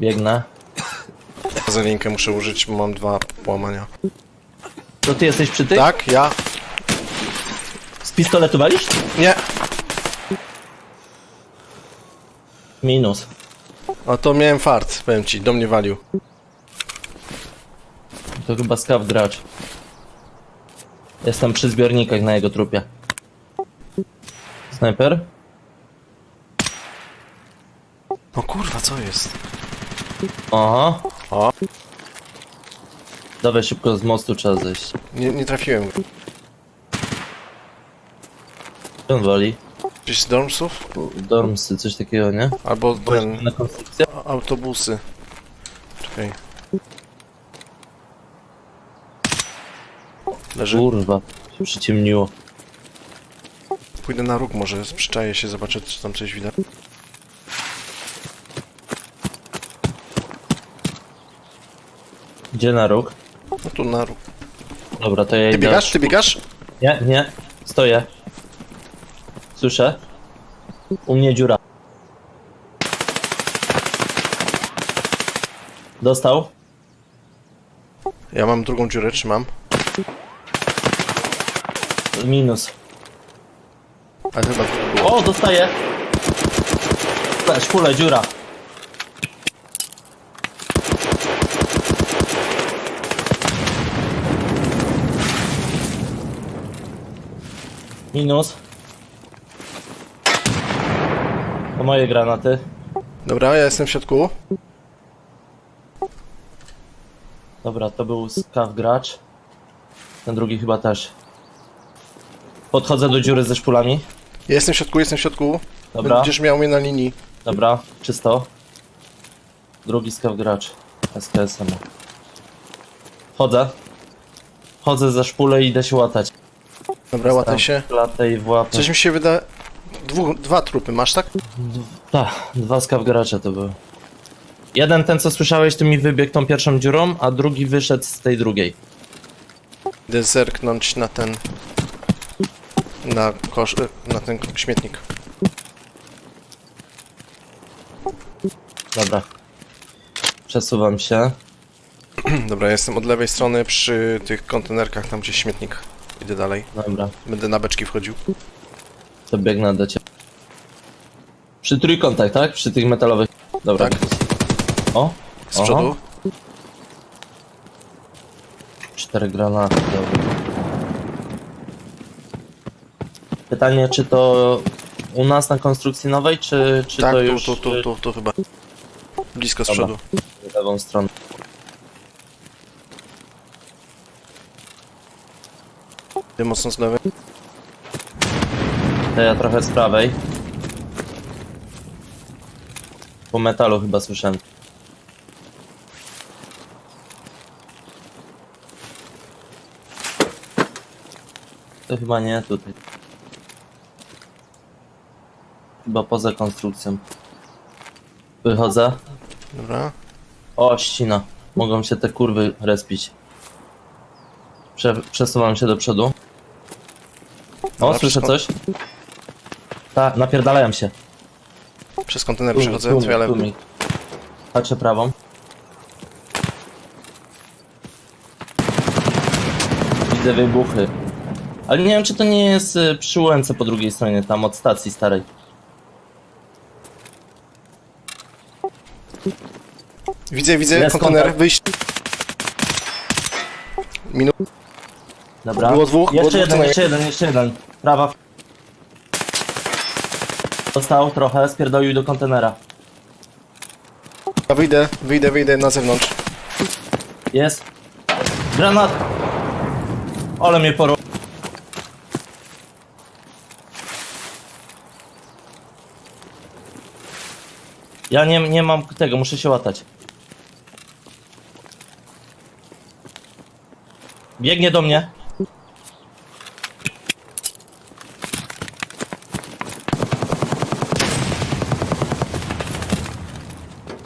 Biegnę. Za linkę muszę użyć, bo mam dwa połamania. To ty jesteś przy tych? Tak, ja? Z pistoletu walisz? Nie! Minus. A to miałem fart, powiem ci, do mnie walił. To chyba skaw gracz. Jestem przy zbiornikach na jego trupie. Snajper? No kurwa, co jest? Aha. O, Dawaj szybko z mostu trzeba zejść. nie, nie trafiłem. go. Gdzie on wali? Gdzieś z dormsów? Dormsy, coś takiego, nie? Albo ten... Na konstrukcję? a- autobusy. Czekaj. Leży. Kurwa, się przyciemniło. Pójdę na róg może, przyczaję się, zobaczę czy tam coś widać. Gdzie na róg? No tu na róg. Dobra, to ja Ty idę. biegasz? Ty biegasz? Nie, nie. Stoję. Słyszę. U mnie dziura. Dostał. Ja mam drugą dziurę, trzymam. Minus. Ale chyba... O, dostaję. Kule, dziura. Minus. To moje granaty. Dobra, ja jestem w środku. Dobra, to był skaw gracz. Ten drugi chyba też. Podchodzę do dziury ze szpulami. Ja jestem w środku, jestem w środku. Dobra, Będziesz miał mnie na linii. dobra, czysto. Drugi skaw gracz. SKS-em. Chodzę. Chodzę za szpulę i idę się łatać. Dobra, łataj się. Latę i. Coś mi się wyda... Dwu, dwa trupy masz, tak? Tak, dwa skaw gracze to były. Jeden ten co słyszałeś to mi wybiegł tą pierwszą dziurą, a drugi wyszedł z tej drugiej. Idę zerknąć na ten... Na kosz... na ten śmietnik. Dobra. Przesuwam się. Dobra, jestem od lewej strony przy tych kontenerkach, tam gdzie śmietnik. Idę dalej. Dobra. Będę na beczki wchodził. To biegnę do ciebie. Przy trójkątach, tak? Przy tych metalowych. Dobra. Tak. O! Z przodu. Cztery granaty, dobra. Pytanie, czy to u nas na konstrukcji nowej, czy, czy tak, to tu, już tu, tu, tu, tu chyba. Blisko z Dobra. przodu. w lewą stronę? Ty mocno z lewej. To ja trochę z prawej. Po metalu chyba słyszałem. To chyba nie tutaj. Chyba poza konstrukcją. Wychodzę. Dobra. O, ścina. Mogą się te kurwy respić. Prze przesuwam się do przodu. O, Dobra, słyszę coś. Tak, napierdalają się. Przez kontener przechodzę, twoja lewa. mi. Patrzę prawą. Widzę wybuchy. Ale nie wiem, czy to nie jest y, przy łęce po drugiej stronie, tam od stacji starej. Widzę, widzę Jest kontener, kontakt. wyjść. Minut. Dobra. Było dwóch, było Jeszcze dwóch jeden, jeszcze jeden, jeszcze jeden. Prawa. Dostał trochę, spierdolił do kontenera. Ja wyjdę, wyjdę, wyjdę na zewnątrz. Jest. Granat! Ale mnie poro... Ja nie, nie mam tego, muszę się łatać. Biegnie do mnie.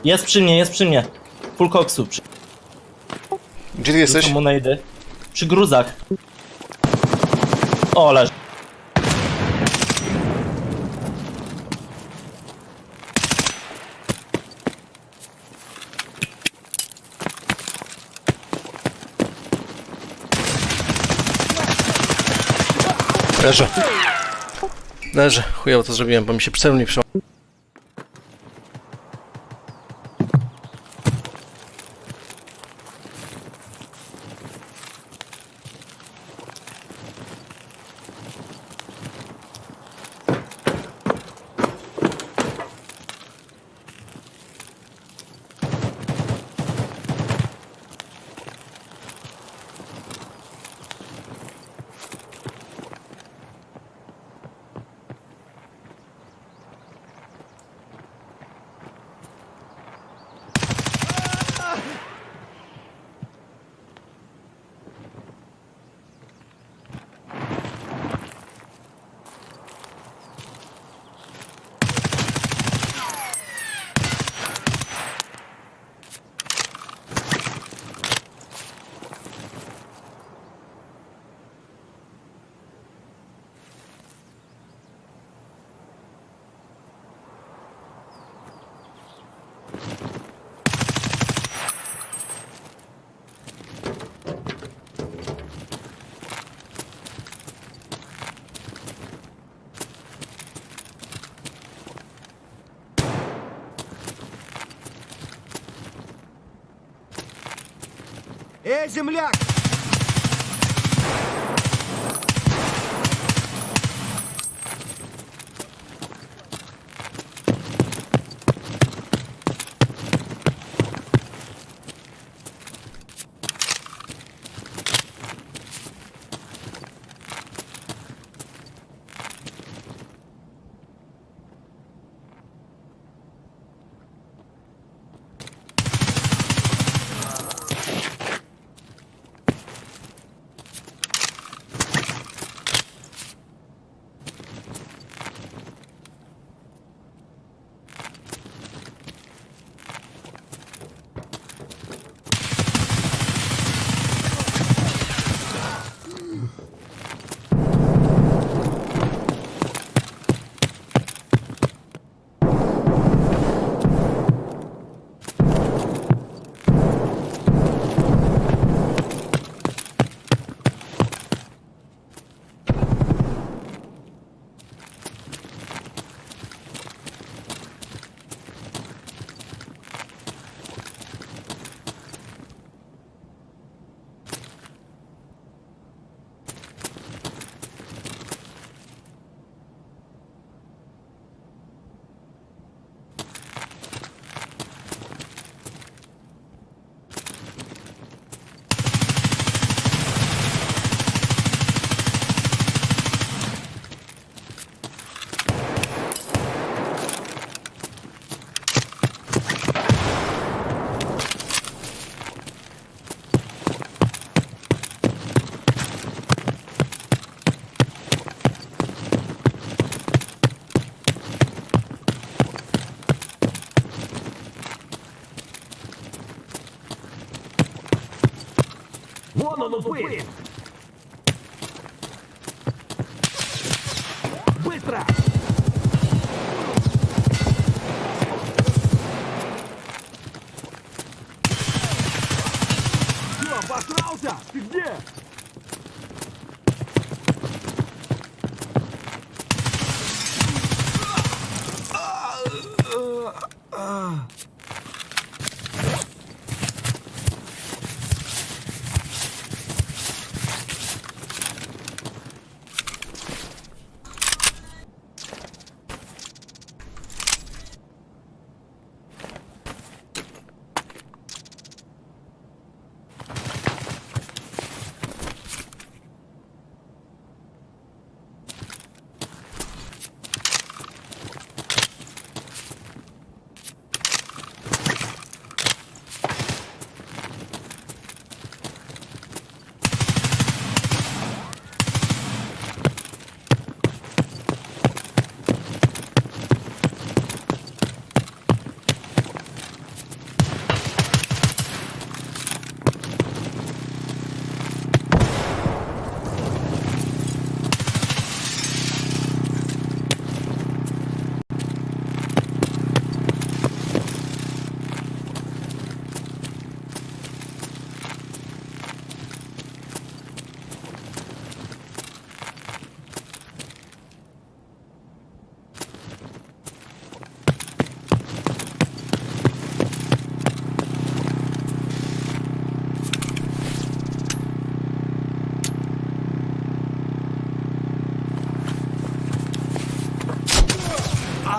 Jest przy mnie, jest przy mnie. Full koksu. Przy... Gdzie ty jesteś? Mu. Przy gruzach. O, leż. Leżę. Leżę. Chujowo to zrobiłem, bo mi się psem nie. Эй, земляк! 我会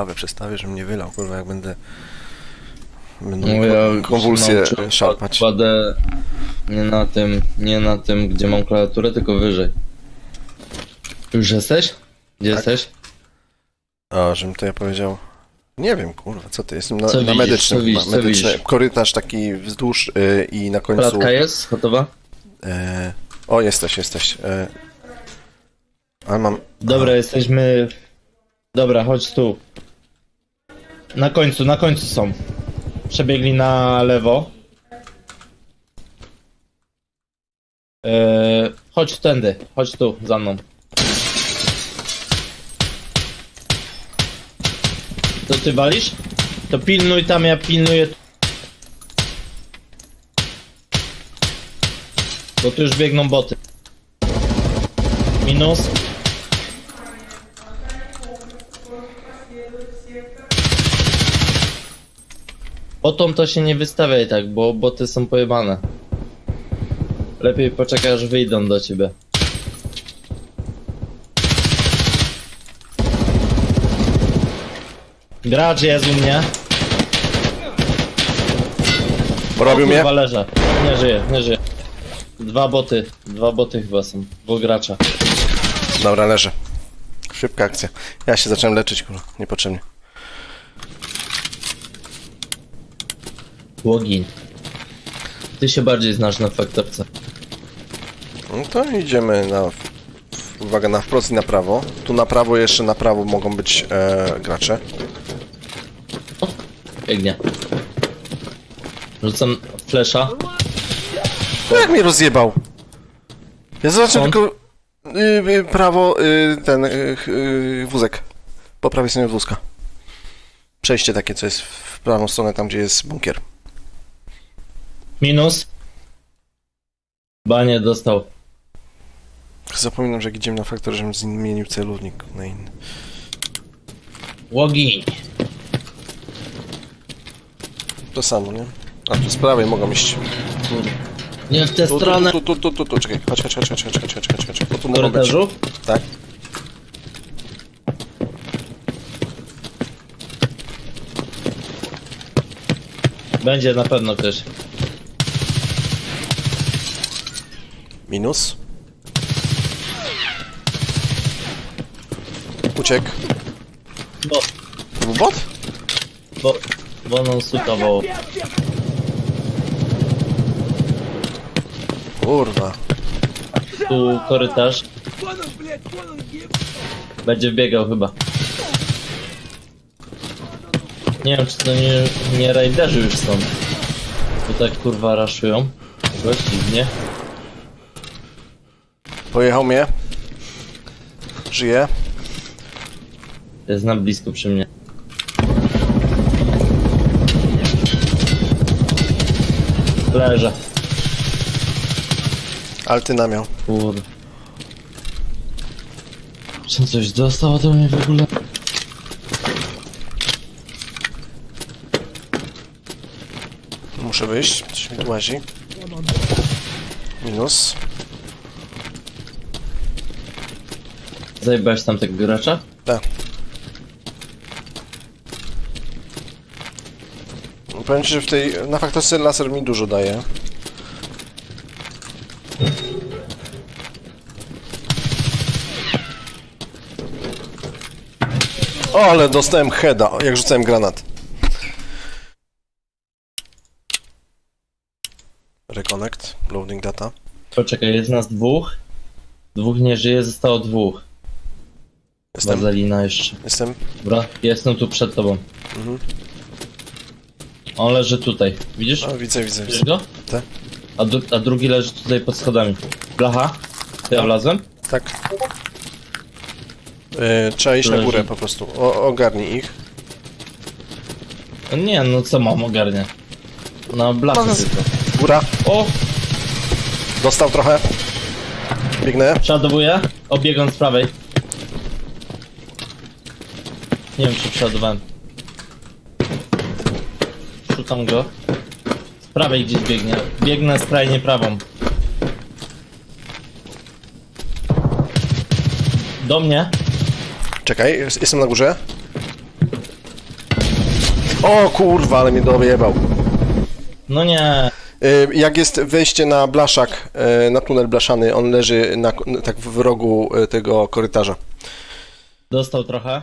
Kawę przestawię, żebym nie wylał, kurwa, jak będę... Będą No ja ko- konwulsje nauczyłem, szarpać. Kładę nie na tym, nie na tym, gdzie mam klawiaturę, tylko wyżej. Już jesteś? Gdzie Tak. jesteś? A, żebym to ja powiedział... Nie wiem, kurwa, co ty, jestem na, Co na widzisz, medycznym, co widzisz, co medyczny, widzisz? korytarz taki wzdłuż y, i na końcu... Klatka jest gotowa? E, o, jesteś, jesteś. E, ale mam... Dobra, jesteśmy... Dobra, chodź tu. Na końcu, na końcu są. Przebiegli na lewo. Eee, chodź tędy, chodź tu, za mną. To ty walisz? To pilnuj tam, ja pilnuję. Bo tu już biegną boty. Minus. Botom to się nie wystawiaj tak, bo boty są pojebane. Lepiej poczekaj aż wyjdą do ciebie. Gracz jest u mnie. Porobił mnie? kurwa, leżę. Nie żyje, nie żyje. Dwa boty, dwa boty chyba są. Dwóch gracza. Dobra, leżę. Szybka akcja. Ja się zacząłem leczyć, kurwa, niepotrzebnie. Łogin. Ty się bardziej znasz na faktorce. No to idziemy na... Uwaga, na wprost i na prawo. Tu na prawo, jeszcze na prawo mogą być e, gracze. Biegnie. Rzucam flesza. No jak mnie rozjebał? Ja zobaczyłem Skąd? tylko y, y, prawo, y, ten y, y, wózek. Po prawej stronie wózka. Przejście takie, co jest w prawą stronę, tam gdzie jest bunkier. Minus. Banie dostał. Zapominam, że jak idziemy na faktor, żebym zmienił celownik na inny. Łogin. To samo, nie? A tu z prawej mogą iść. Nie w tę Tu, tu, stronę. tu, tu, tu, tu, tu, czekaj, chodź, chodź, chodź, chodź, chodź, chodź, chodź, chodź, chodź. Bo tu W mogą być. korytarzu? Tak. Będzie na pewno ktoś. Minus. Uciek. Bot. To był bot? Bo, bo nam suka. Kurwa. Tu korytarz. Będzie biegał chyba. Nie wiem, czy to nie, nie rajderzy już są. Bo tak kurwa raszują. Jakoś dziwnie. Pojechał mnie. Żyje. Jest na blisko przy mnie. Leżę. Altyna miał. Kur... Czy coś dostał ode mnie w ogóle? Muszę wyjść. Coś mi tu łazi. Minus. Zajebałeś tam tego gracza? Tak. Powiem ci, że w tej, na faktorce laser mi dużo daje. O, ale dostałem heada, jak rzucałem granat. Reconnect, loading data. Poczekaj, jest nas dwóch. Dwóch nie żyje, zostało dwóch. Jestem, Wazelina jeszcze. jestem. Dobra, jestem tu przed tobą. Mhm. On leży tutaj. Widzisz? O, widzę, widzę, Widzisz widzę. go? Tak. A, dru- a drugi leży tutaj pod schodami. Blacha? To ja wlazłem? Tak. E, trzeba iść na Leży. górę po prostu. O, ogarnij ich. No Nie, no co mam, ogarnię. No, blachy No, tylko. Góra, O! dostał trochę. Biegnę. Przeładowuję. Obiegam z prawej. Nie wiem, czy przeładowałem. Szukam go. Z prawej gdzieś biegnie. Biegnę skrajnie prawą. Do mnie. Czekaj, jest- jestem na górze. O kurwa, ale mnie dojebał. No nie. Y, Jak jest wejście na blaszak, y, na tunel blaszany, on leży na, tak w rogu y, tego korytarza. Dostał trochę.